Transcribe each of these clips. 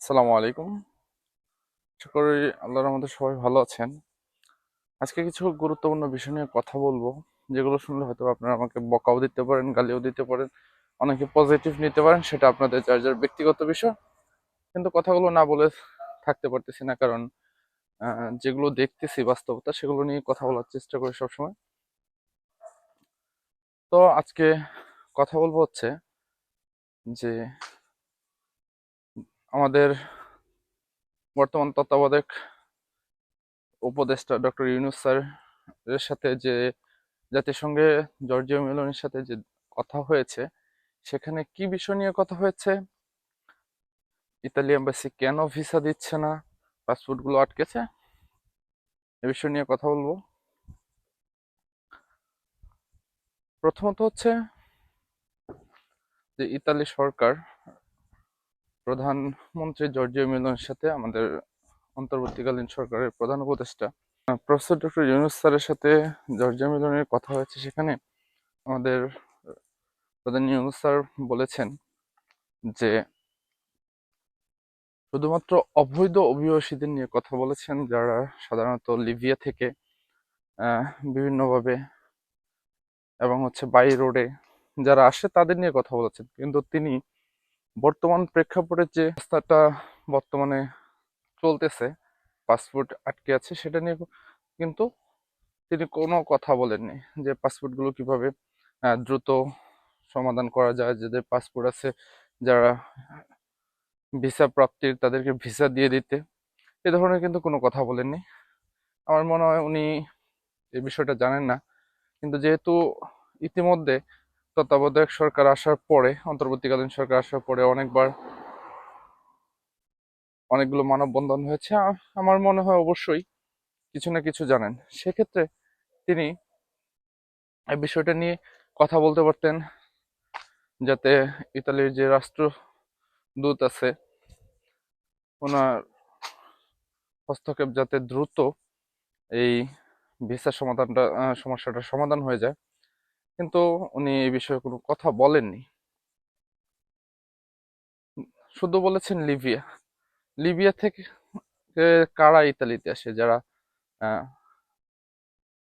আসসালামু আলাইকুম। আশা করি আল্লাহর আমাদের সবাই ভালো আছেন। আজকে কিছু গুরুত্বপূর্ণ বিষয় নিয়ে কথা বলব, যেগুলো শুনলে হয়তো আপনারা আমাকে বকাও দিতে পারেন, গালিও দিতে পারেন, অনেকে পজিটিভ নিতে পারেন, সেটা আপনাদের যার যার ব্যক্তিগত বিষয়। কিন্তু কথাগুলো না বলে থাকতে পারতেছি না, কারণ যেগুলো দেখতেছি বাস্তবতা, সেগুলো নিয়ে কথা বলার চেষ্টা করি সবসময়। তো আজকে কথা বলব হচ্ছে যে আমাদের বর্তমান তত্ত্বাবধায়ক উপদেষ্টা ডক্টর ইউনুস স্যারের সাথে যে জাতিসংঘে জর্জিয়া মেলনের সাথে যে কথা হয়েছে, সেখানে কি বিষয় নিয়ে কথা হয়েছে? ইতালি এম্বাসি কেন ভিসা দিচ্ছে না? পাসপোর্টগুলো আটকেছে? এ বিষয় নিয়ে কথা বলব। প্রথমত হচ্ছে যে ইতালি সরকার প্রধানমন্ত্রী জর্জিয়া মিলনের সাথে আমাদের অন্তর্বর্তীকালীন সরকারের প্রধান উপদেষ্টা প্রফেসর ডক্টর ইউনুস স্যারের সাথে জর্জিয়া মিলনের কথা হয়েছে সেখানে আমাদের প্রধান ইউনুস স্যার বলেছেন যে শুধুমাত্র অবৈধ অভিবাসীদের নিয়ে কথা বলেছেন, যারা সাধারণত লিবিয়া থেকে বিভিন্নভাবে এবং হচ্ছে বাই রোডে যারা আসে তাদের নিয়ে কথা বলেছেন। কিন্তু তিনি বর্তমান প্রেক্ষাপটে যে রাস্তাটা বর্তমানে চলতেছে, পাসপোর্ট আটকে আছে, সেটা নিয়ে কিন্তু তিনি কোনো কথা বলেননি যে পাসপোর্টগুলো কীভাবে দ্রুত সমাধান করা যায় যাদের পাসপোর্ট আছে যারা ভিসা প্রাপ্তির তাদেরকে ভিসা দিয়ে দিতে। এ ধরনের কিন্তু কোনো কথা বলেননি। আমার মনে হয় উনি এই বিষয়টা জানেন না। কিন্তু যেহেতু ইতিমধ্যে তত্ত্বাবধায়ক সরকার আসার পরে, অন্তর্বর্তীকালীন সরকার আসার পরে অনেকবার অনেকগুলো মানববন্ধন হয়েছে। আমার মনে হয় অবশ্যই কিছু না কিছু জানেন। সেক্ষেত্রে তিনি এই বিষয়টা নিয়ে কথা বলতে পারতেন, যাতে ইতালির যে রাষ্ট্রদূত আছে, ওনার হস্তক্ষেপ যাতে দ্রুত এই ভিসা সমাধানটা সমস্যাটা সমাধান হয়ে যায়। কিন্তু উনি এই বিষয়ে কোনো কথা বলেননি। শুধু বলেছেন লিবিয়া। লিবিয়া থেকে কারা ইতালিতে আসে? যারা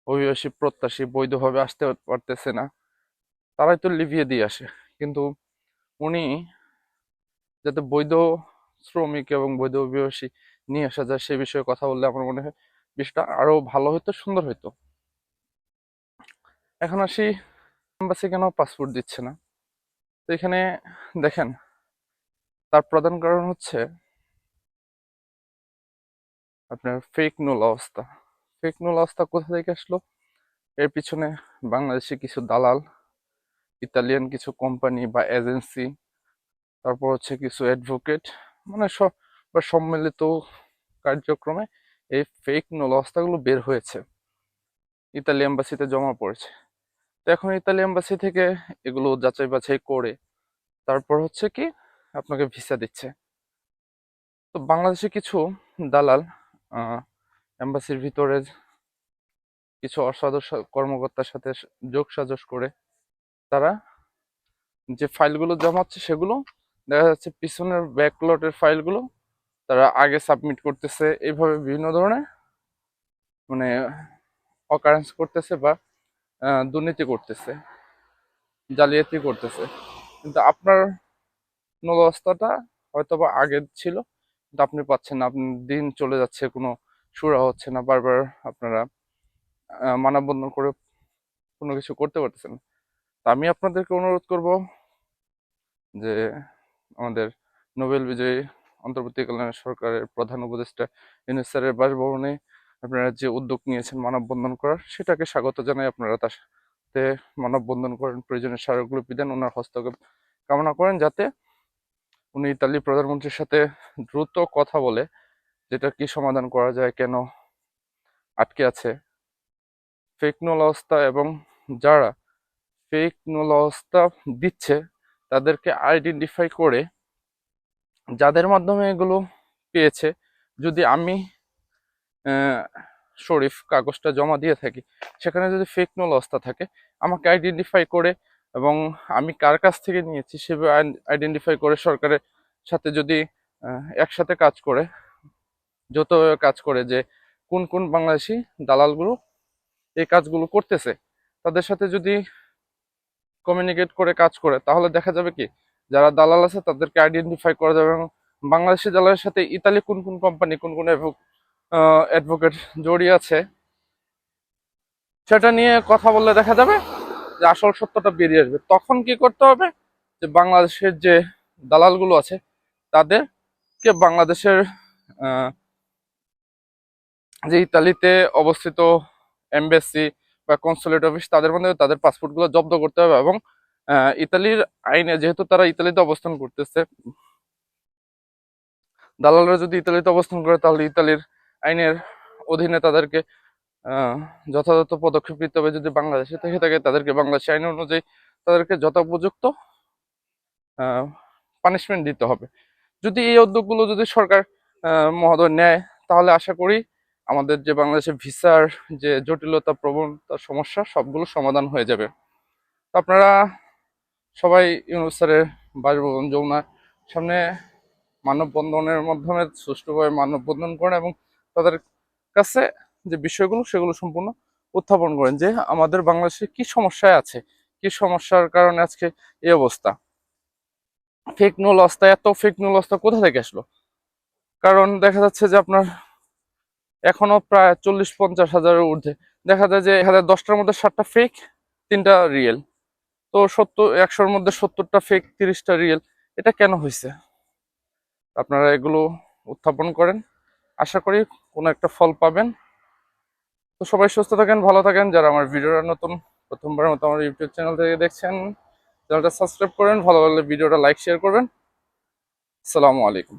অভিবাসী, প্রত্যাশী, বৈধভাবে আসতে পারতেছে না, তারাই তো লিবিয়া দিয়ে আসে। কিন্তু উনি যাতে বৈধ শ্রমিক এবং বৈধ অভিবাসী নিয়ে আসা যায়, সে বিষয়ে কথা বললে আমার মনে হয় বিষয়টা আরও ভালো হতো সুন্দর হতো এখন আসি এম্বাসি কেন পাসপোর্ট দিচ্ছে না? তো এখানে দেখেন, তার প্রধান কারণ হচ্ছে আপনার ফেক নোল অবস্থা। ফেক নুল অবস্থা কোথা থেকে আসলো? এর পিছনে বাংলাদেশি কিছু দালাল, ইতালিয়ান কিছু কোম্পানি বা এজেন্সি তারপর হচ্ছে কিছু অ্যাডভোকেট মানে সব বা সম্মিলিত কার্যক্রমে এই ফেক নোল অবস্থাগুলো বের হয়েছে। ইতালি এম্বাসিতে জমা পড়েছে। তো এখন ইতালি এম্বাসি থেকে এগুলো যাচাই বাছাই করে তারপর হচ্ছে কি আপনাকে ভিসা দিচ্ছে। তো বাংলাদেশে কিছু দালাল এম্বাসির ভিতরে কিছু অসাধু কর্মকর্তার সাথে যোগ সাজস করে তারা যে ফাইলগুলো জমাচ্ছে সেগুলো দেখা যাচ্ছে পিছনের ব্যাকলটের ফাইলগুলো তারা আগে সাবমিট করতেছে। এইভাবে বিভিন্ন ধরনের মানে অকারেন্স করতেছে বা দুর্নীতি করতেছে, জালিয়াতি করতেছে। কিন্তু আপনার নবস্থাটা হয়তো বা আগে ছিল, কিন্তু আপনি পাচ্ছেন না। আপনি দিন চলে যাচ্ছে, কোনো সুরা হচ্ছে না। বারবার আপনারা মানববন্ধন করে কোনো কিছু করতে পারতেছেন আমি আপনাদেরকে অনুরোধ করব যে আমাদের নোবেল বিজয়ী অন্তর্বর্তীকালীন সরকারের প্রধান উপদেষ্টা ইউনুস বাসভবনে আপনারা যে উদ্যোগ নিয়েছেন মানববন্ধন করার, সেটাকে স্বাগত জানাই আপনারা। তার সাথে মানববন্ধন করেন প্রয়োজনীয় স্মারকগুলো দেন ওনার হস্তক্ষেপ কামনা করেন যাতে উনি ইতালি প্রধানমন্ত্রীর সাথে দ্রুত কথা বলে যেটা কি সমাধান করা যায়, কেন আটকে আছে। ফেক অবস্থা এবং যারা ফেক অবস্থা দিচ্ছে, তাদেরকে আইডেন্টিফাই করে যাদের মাধ্যমে এগুলো পেয়েছে, যদি আমি শরীফ কাগজটা জমা দিয়ে থাকি। সেখানে যদি ফেক নোল অবস্থা থাকে, আমাকে আইডেন্টিফাই করে এবং আমি কার কাছ থেকে নিয়েছি সেভাবে আইডেন্টিফাই করে সরকারের সাথে যদি একসাথে কাজ করে, যত কাজ করে যে কোন কোন বাংলাদেশি দালালগুলো এই কাজগুলো করতেছে, তাদের সাথে যদি কমিউনিকেট করে কাজ করে, তাহলে দেখা যাবে কি, যারা দালাল আছে তাদেরকে আইডেন্টিফাই করা যাবে এবং বাংলাদেশি দালালের সাথে ইতালি কোন কোন কোম্পানি কোন কোন অ্যাডভোকেট জড়িয়ে আছে। সেটা নিয়ে কথা বললে দেখা যাবে যে আসল সত্যটা বেরিয়ে আসবে। তখন কি করতে হবে? যে বাংলাদেশের যে দালালগুলো আছে, তাদেরকে বাংলাদেশের যে ইতালিতে অবস্থিত এমবেসি বা কনসুলেট অফিস তাদের মধ্যে তাদের পাসপোর্টগুলো জব্দ করতে হবে এবং ইতালির আইনে, যেহেতু তারা ইতালিতে অবস্থান করতেছে, দালালরা যদি ইতালিতে অবস্থান করে, তাহলে ইতালির আইনের অধীনে তাদেরকে যথাযথ পদক্ষেপ নিতে হবে যদি বাংলাদেশে থেকে থাকে, তাদেরকে বাংলাদেশ আইন অনুযায়ী তাদেরকে যথোপযুক্ত পানিশমেন্ট দিতে হবে। যদি এই উদ্যোগগুলো যদি সরকার মহোদয় নেয়, তাহলে আশা করি আমাদের যে বাংলাদেশের ভিসার যে জটিলতা, প্রবণতা, সমস্যা, সবগুলো সমাধান হয়ে যাবে। তো আপনারা সবাই ইউনুস স্যারের বাসভবন, যমুনার সামনে মানববন্ধনের মাধ্যমে সুষ্ঠুভাবে মানববন্ধন করেন এবং তাদের কাছে যে বিষয়গুলো, সেগুলো সম্পূর্ণ উত্থাপন করেন যে আমাদের বাংলাদেশে কি সমস্যায় আছে, কি সমস্যার কারণে আজকে এই অবস্থা? ফেক নুল অবস্থা এত ফেক নুল অবস্থা কোথা থেকে আসলো? কারণ দেখা যাচ্ছে যে আপনার এখনও প্রায় চল্লিশ পঞ্চাশ হাজারের ঊর্ধ্বে। দেখা যায় যে এখানে দশটার মধ্যে ষাটটা ফেক তিনটা রিয়েল তো সত্তর, একশোর মধ্যে সত্তরটা ফেক তিরিশটা রিয়েল এটা কেন হয়েছে আপনারা এগুলো উত্থাপন করেন। আশা করি কোনো একটা ফল পাবেন। তো সবাই সুস্থ থাকেন, ভালো থাকেন। যারা আমার ভিডিওটা নতুন প্রথমবার মতো আমার ইউটিউব চ্যানেল থেকে দেখছেন, চ্যানেলটা সাবস্ক্রাইব করেন, ভালো লাগলে ভিডিওটা লাইক, শেয়ার করবেন। আসসালামু আলাইকুম।